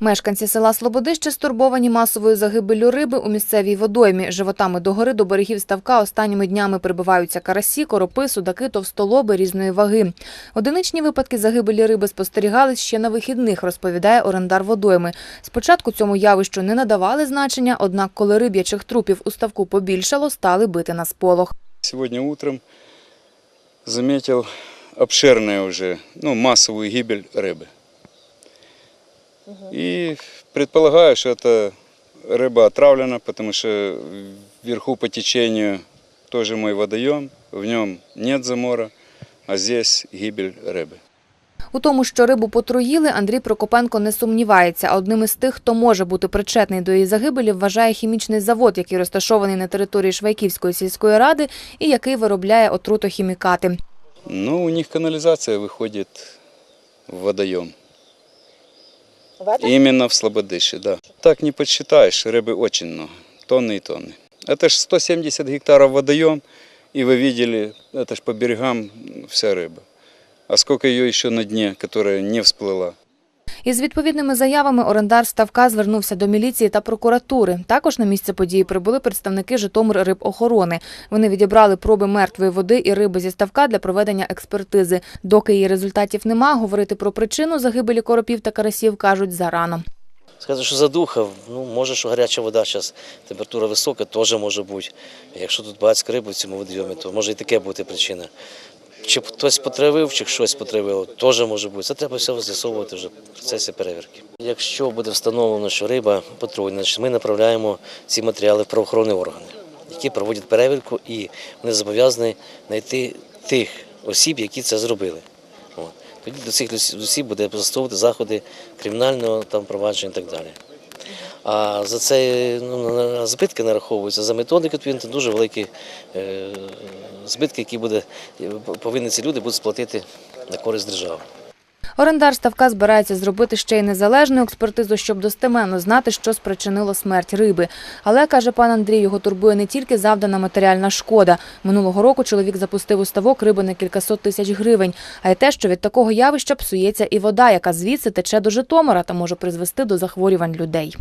Мешканці села Слободище стурбовані масовою загибеллю риби у місцевій водоймі. Животами догори до берегів ставка останніми днями прибиваються карасі, коропи, судаки, товстолоби різної ваги. Одиничні випадки загибелі риби спостерігались ще на вихідних, розповідає орендар водойми. Спочатку цьому явищу не надавали значення, однак коли риб'ячих трупів у ставку побільшало, стали бити на сполох. Сегодня утром заметил обширную уже, ну, массовую гибель рыбы. И предполагаю, что это рыба отравлена, потому что вверху по течению тоже мой водоем, в нем нет замора, а здесь гибель рыбы. У тому, що рибу потруїли, Андрій Прокопенко не сумнівається. А Одним із тих, хто може бути причетний до її загибелі, вважає хімічний завод, який розташований на території Швайківської сільської ради і який виробляє отрутохімікати. Ну, у них канализация выходит в водоем. Именно в Слободыше, да. Так не подсчитаешь, рыбы очень много, тонны и тонны. Это ж 170 гектаров водоем, и вы видели, это ж по берегам вся рыба. А сколько ее еще на дне, которая не всплыла. Із відповідними заявами орендар ставка звернувся до міліції та прокуратури. Також на місце події прибули представники Житомир рибохорони. Вони відібрали проби мертвої води і риби зі ставка для проведення експертизи. Доки її результатів нема, говорити про причину загибелі коропів та карасів кажуть зарано. Сказати, що задуха, ну може, що гаряча вода зараз, температура висока, теж може бути. Якщо тут багатько риби в цьому водойомі, то може і таке бути причина. Чи хтось потравив, чи щось потравило, теж може бути. Це треба все з'ясовувати вже в процесі перевірки. Якщо буде встановлено, що риба значить ми направляємо ці матеріали в правоохоронні органи, які проводять перевірку, і вони зобов'язані знайти тих осіб, які це зробили. Тоді до цих осіб буде застосовувати заходи кримінального там провадження і так далі. А за це ну, збитки нараховуються за методики, відповідно, дуже великі е, збитки, які буде, повинні ці люди будуть сплатити на користь держави. Орендар ставка збирається зробити ще й незалежну експертизу, щоб достеменно знати, що спричинило смерть риби. Але, каже пан Андрій, його турбує не тільки завдана матеріальна шкода. Минулого року чоловік запустив у ставок риби на кількасот тисяч гривень. А й те, що від такого явища псується і вода, яка звідси тече до Житомира та може призвести до захворювань людей.